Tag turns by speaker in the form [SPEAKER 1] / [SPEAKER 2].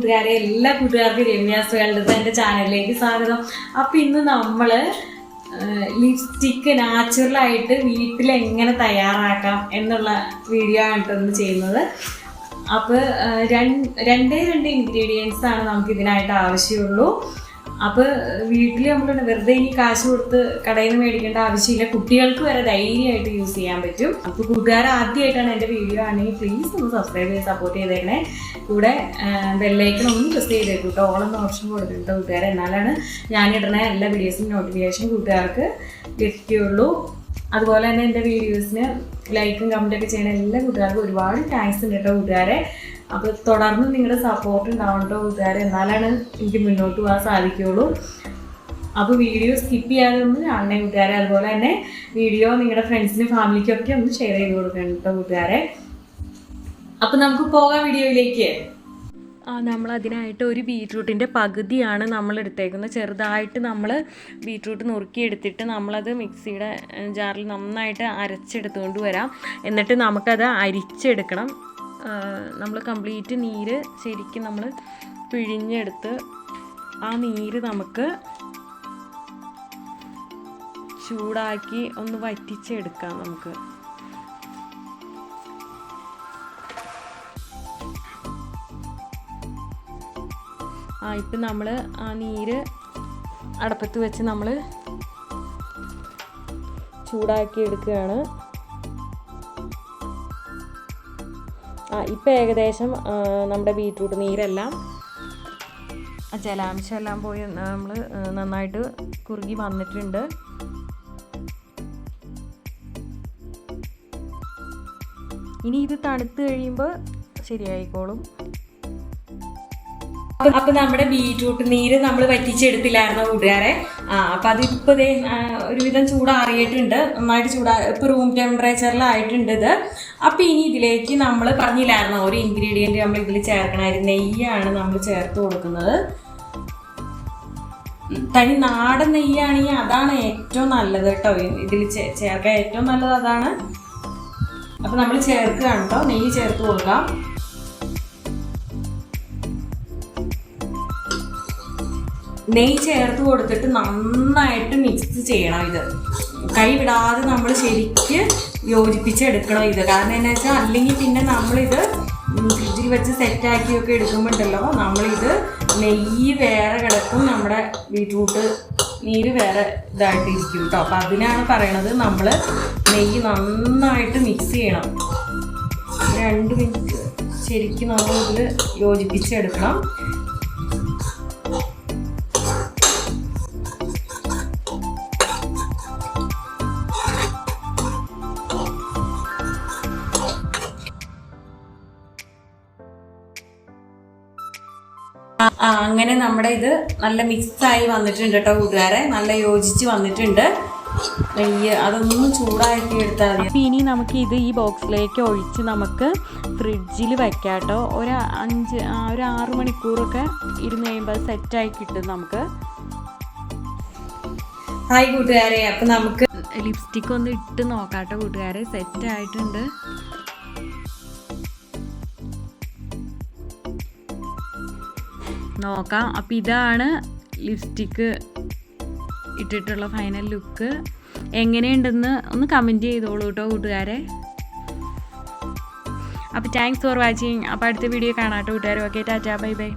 [SPEAKER 1] കൂട്ടുകാരെ എല്ലാ കൂട്ടുകാർക്കും രമ്യാസ് വേണ്ടത് എന്റെ ചാനലിലേക്ക് സ്വാഗതം. അപ്പം ഇന്ന് നമ്മൾ ലിപ്സ്റ്റിക്ക് നാച്ചുറലായിട്ട് വീട്ടിൽ എങ്ങനെ തയ്യാറാക്കാം എന്നുള്ള വീഡിയോ ആണ് ഇന്ന് ചെയ്യുന്നത്. അപ്പോൾ രണ്ട് രണ്ടേ രണ്ട് ഇൻഗ്രീഡിയൻസ് ആണ് നമുക്ക് ഇതിനായിട്ട് ആവശ്യമുള്ളൂ. അപ്പോൾ വീട്ടിൽ നമ്മൾ വെറുതെ ഇനി കാശ് കൊടുത്ത് കടയിൽ നിന്ന് മേടിക്കേണ്ട ആവശ്യമില്ല. കുട്ടികൾക്ക് വരെ ധൈര്യമായിട്ട് യൂസ് ചെയ്യാൻ പറ്റും. അപ്പോൾ കൂട്ടുകാർ ആദ്യമായിട്ടാണ് എന്റെ വീഡിയോ ആണെങ്കിൽ പ്ലീസ് ഒന്ന് സബ്സ്ക്രൈബ് ചെയ്ത് സപ്പോർട്ട് ചെയ്തേക്കണേ. കൂടെ ബെല്ലൈക്കൺ ഒന്ന് പ്രസ് ചെയ്തേക്കും കേട്ടോ. ഓളം ഓപ്ഷൻ കൊടുത്തിട്ട് കൂട്ടുകാർ എന്നാലാണ് ഞാനിടുന്ന എല്ലാ വീഡിയോസിനും നോട്ടിഫിക്കേഷൻ കൂട്ടുകാർക്ക് ലഭിക്കുകയുള്ളൂ അതുപോലെ തന്നെ എന്റെ വീഡിയോസിന് ലൈക്കും കമന്റൊക്കെ ചെയ്യുന്ന എല്ലാ കൂട്ടുകാർക്കും ഒരുപാട് താങ്ക്സ് ഉണ്ട് കേട്ടോ കൂട്ടുകാരെ അപ്പോൾ തുടർന്ന് നിങ്ങളുടെ സപ്പോർട്ട് ഉണ്ടാവണം വിചാരം. എന്നാലാണ് എനിക്ക് മുന്നോട്ട് പോകാൻ സാധിക്കുകയുള്ളൂ. അപ്പോൾ വീഡിയോ സ്കിപ്പ് ചെയ്യാതെ ഒന്ന് കാണണേ കൂട്ടുകാരെ അതുപോലെ തന്നെ വീഡിയോ നിങ്ങളുടെ ഫ്രണ്ട്സിനും ഫാമിലിക്കൊക്കെ ഒന്ന് ഷെയർ ചെയ്ത് കൊടുക്കണം കേട്ടോ കൂട്ടുകാരെ അപ്പോൾ നമുക്ക് പോകാം വീഡിയോയിലേക്ക്
[SPEAKER 2] ആ നമ്മൾ അതിനായിട്ട് ഒരു ബീട്രൂട്ടിന്റെ പകുതിയാണ് നമ്മൾ എടുത്തേക്കുന്നത്. ചെറുതായിട്ട് നമ്മൾ ബീട്രൂട്ട് നുറുക്കിയെടുത്തിട്ട് നമ്മളത് മിക്സിയുടെ ജാറിൽ നന്നായിട്ട് അരച്ചെടുത്തുകൊണ്ട് വരാം. എന്നിട്ട് നമുക്കത് അരിച്ചെടുക്കണം. നമ്മൾ കംപ്ലീറ്റ് നീര് ശരിക്കും നമ്മൾ പിഴിഞ്ഞെടുത്ത് ആ നീര് നമുക്ക് ചൂടാക്കി ഒന്ന് വറ്റിച്ചെടുക്കാം നമുക്ക്. ആ ഇപ്പം നമ്മൾ ആ നീര് അടപ്പത്ത് വെച്ച് നമ്മൾ ചൂടാക്കി എടുക്കുകയാണ്. ആ ഇപ്പം ഏകദേശം നമ്മുടെ ബീട്രൂട്ട് നീരെല്ലാം ജലാംശം എല്ലാം പോയി നമ്മൾ നന്നായിട്ട് കുറുകി വന്നിട്ടുണ്ട്. ഇനി ഇത് തണുത്ത് കഴിയുമ്പോൾ ശരിയായിക്കോളും.
[SPEAKER 1] അപ്പൊ നമ്മുടെ ബീറ്റ്റൂട്ട് നീര് നമ്മൾ വറ്റിച്ചെടുത്തില്ലായിരുന്നോ കൂട്ടുകാരെ? ആ അപ്പൊ അതിപ്പോ ഒരുവിധം ചൂടാറിയിട്ടുണ്ട്. നന്നായിട്ട് ചൂടാ ഇപ്പൊ റൂം ടെമ്പറേച്ചറിലായിട്ടുണ്ട് ഇത്. അപ്പൊ ഇനി ഇതിലേക്ക് നമ്മൾ പറഞ്ഞില്ലായിരുന്നോ ഒരു ഇൻഗ്രീഡിയന്റ് നമ്മൾ ഇതിൽ ചേർക്കണമായിരുന്നു നെയ്യാണ് നമ്മൾ ചേർത്ത് കൊടുക്കുന്നത്. തനി നാടൻ നെയ്യാണെങ്കിൽ അതാണ് ഏറ്റവും നല്ലത് കേട്ടോ. ഇതിൽ ചേർക്കാൻ ഏറ്റവും നല്ലത് അതാണ്. അപ്പൊ നമ്മൾ ചേർക്കുകയാണ് കേട്ടോ. നെയ്യ് ചേർത്ത് കൊടുക്കാം. നെയ്യ് ചേർത്ത് കൊടുത്തിട്ട് നന്നായിട്ട് മിക്സ് ചെയ്യണം ഇത്. കൈ വിടാതെ നമ്മൾ ശരിക്ക് യോജിപ്പിച്ചെടുക്കണം ഇത്. കാരണം എന്താ വെച്ചാൽ അല്ലെങ്കിൽ പിന്നെ നമ്മളിത് ഫ്രിഡ്ജിൽ വെച്ച് സെറ്റാക്കിയൊക്കെ എടുക്കുമ്പോണ്ടല്ലോ നമ്മളിത് നെയ്യ് വേറെ കിടക്കും നമ്മുടെ ബീട്രൂട്ട് നീര് വേറെ ഇതായിട്ടിരിക്കും കേട്ടോ അപ്പം അതിനാണ് പറയണത് നമ്മൾ നെയ്യ് നന്നായിട്ട് മിക്സ് ചെയ്യണം. രണ്ട് മിനിറ്റ് ശരിക്കും നമ്മൾ ഇതിൽ യോജിപ്പിച്ചെടുക്കണം അങ്ങനെ നമ്മുടെ ഇത് നല്ല മിക്സ് ആയി വന്നിട്ടുണ്ട് കേട്ടോ കൂട്ടുകാരെ. നല്ല യോജിച്ച് വന്നിട്ടുണ്ട്. അതൊന്നും ചൂടാക്കി എടുത്താൽ മതി.
[SPEAKER 2] അപ്പോൾ ഇനി നമുക്ക് ഇത് ഈ ബോക്സിലേക്ക് ഒഴിച്ച് നമുക്ക് ഫ്രിഡ്ജിൽ വെക്കാം കേട്ടോ. ഒരു അഞ്ച് ഒരു ആറ് മണിക്കൂറൊക്കെ ഇരുന്ന് കഴിയുമ്പോൾ സെറ്റായി കിട്ടും നമുക്ക്.
[SPEAKER 1] ഹായ് കൂട്ടുകാരെ അപ്പം നമുക്ക്
[SPEAKER 2] ലിപ്സ്റ്റിക് ഒന്ന് ഇട്ട് നോക്കാം കേട്ടോ കൂട്ടുകാരെ. സെറ്റ് നോക്കാം. അപ്പം ഇതാണ് ലിപ്സ്റ്റിക്ക് ഇട്ടിട്ടുള്ള ഫൈനൽ ലുക്ക് എങ്ങനെയുണ്ടെന്ന് ഒന്ന് കമന്റ് ചെയ്തോളൂ കേട്ടോ കൂട്ടുകാരെ. അപ്പോൾ താങ്ക്സ് ഫോർ വാച്ചിങ് അപ്പോൾ അടുത്ത വീഡിയോ കാണാം കേട്ടോ കൂട്ടുകാരെ. ഓക്കെ ടാറ്റാ. Bye bye